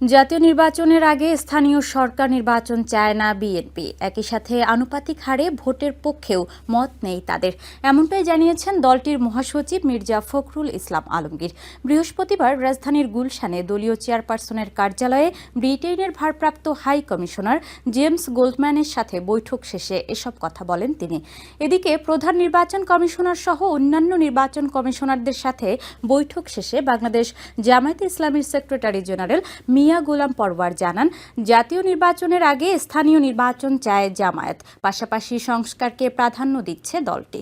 জাতীয় নির্বাচনের আগে স্থানীয় সরকার নির্বাচন চায় না বিএনপি। একই সাথে আনুপাতিক হারে ভোটের পক্ষেও মত নেই তাদের। এমনটাই জানিয়েছেন দলটির মহাসচিব মির্জা ফখরুল ইসলাম আলমগীর। বৃহস্পতিবার রাজধানীর গুলশানে দলীয় চেয়ারপারসনের কার্যালয়ে ব্রিটেনের ভারপ্রাপ্ত হাই কমিশনার জেমস গোল্ডম্যানের সাথে বৈঠক শেষে এসব কথা বলেন তিনি। এদিকে প্রধান নির্বাচন কমিশনার সহ অন্যান্য নির্বাচন কমিশনারদের সাথে বৈঠক শেষে বাংলাদেশ জামায়াতে ইসলামীর সেক্রেটারি জেনারেল মিয়া গোলাম পরওয়ার জানান, জাতীয় নির্বাচনের আগে স্থানীয় নির্বাচন চায় জামায়াত। পাশাপাশি সংস্কারকে প্রাধান্য দিচ্ছে দলটি।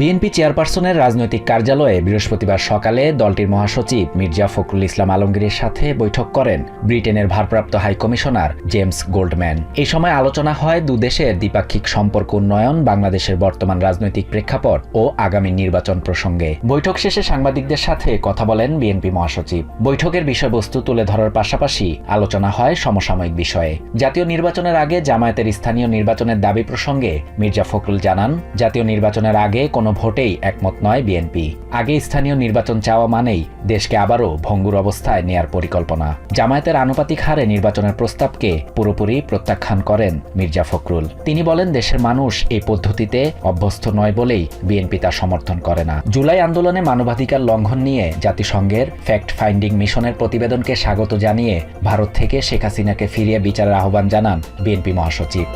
বিএনপি চেয়ারপারসনের রাজনৈতিক কার্যালয়ে বৃহস্পতিবার সকালে দলটির মহাসচিব মির্জা ফখরুল ইসলাম আলমগীরের সাথে বৈঠক করেন ব্রিটেনের ভারপ্রাপ্ত হাই কমিশনার জেমস গোল্ডম্যান। এই সময় আলোচনা হয় দুদেশের দ্বিপাক্ষিক সম্পর্ক উন্নয়ন, বাংলাদেশের বর্তমান রাজনৈতিক প্রেক্ষাপট ও আগামী নির্বাচন প্রসঙ্গে। বৈঠক শেষে সাংবাদিকদের সাথে কথা বলেন বিএনপি মহাসচিব। বৈঠকের বিষয়বস্তু তুলে ধরার পাশাপাশি আলোচনা হয় সমসাময়িক বিষয়ে। জাতীয় নির্বাচনের আগে জামায়াতের স্থানীয় নির্বাচনের দাবি প্রসঙ্গে মির্জা ফখরুল জানান, জাতীয় নির্বাচনের আগে কোনো ভোটেই একমত নয় বিএনপি। আগে স্থানীয় নির্বাচন চাওয়া মানেই দেশকে আবারও ভঙ্গুর অবস্থায় নেয়ার পরিকল্পনা। জামায়াতের আনুপাতিক হারে নির্বাচনের প্রস্তাবকে পুরোপুরি প্রত্যাখ্যান করেন মির্জা ফখরুল। তিনি বলেন, দেশের মানুষ এই পদ্ধতিতে অভ্যস্ত নয় বলেই বিএনপি তা সমর্থন করে না। জুলাই আন্দোলনে মানবাধিকার লঙ্ঘন নিয়ে জাতিসংঘের ফ্যাক্ট ফাইন্ডিং মিশনের প্রতিবেদনকে স্বাগত জানিয়ে ভারত থেকে শেখ হাসিনাকে ফিরিয়ে বিচারের আহ্বান জানান বিএনপি মহাসচিব।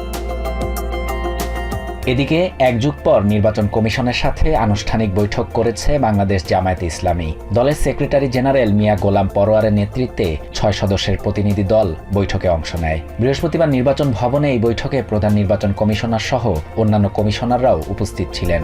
এদিকে এক যুগ পর নির্বাচন কমিশনের সাথে আনুষ্ঠানিক বৈঠক করেছে বাংলাদেশ জামায়াত ইসলামী। দলের সেক্রেটারি জেনারেল মিয়া গোলাম পরোয়ারের নেতৃত্বে ছয় সদস্যের প্রতিনিধি দল বৈঠকে অংশ নেয়। বৃহস্পতিবার নির্বাচন ভবনে এই বৈঠকে প্রধান নির্বাচন কমিশনার সহ অন্যান্য কমিশনাররাও উপস্থিত ছিলেন।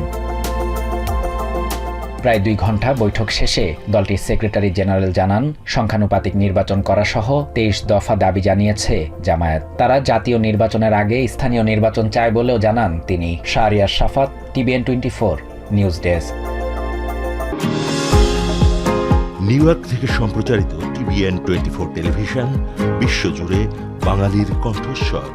প্রায় দুই ঘণ্টা বৈঠক শেষে দলটির সেক্রেটারি জেনারেল জানান, সংখ্যানুপাতিক নির্বাচন করা সহ তেইশ দফা দাবি জানিয়েছে জামায়াত। তারা জাতীয় নির্বাচনের আগে স্থানীয় নির্বাচন চায় বলেও জানান তিনি। Shahriar Safat TVN twenty four, news desk. New York থেকে সম্প্রচারিত টিভিএন টোয়েন্টি ফোর টেলিভিশন, বিশ্বজুড়ে বাঙালির কণ্ঠস্বর।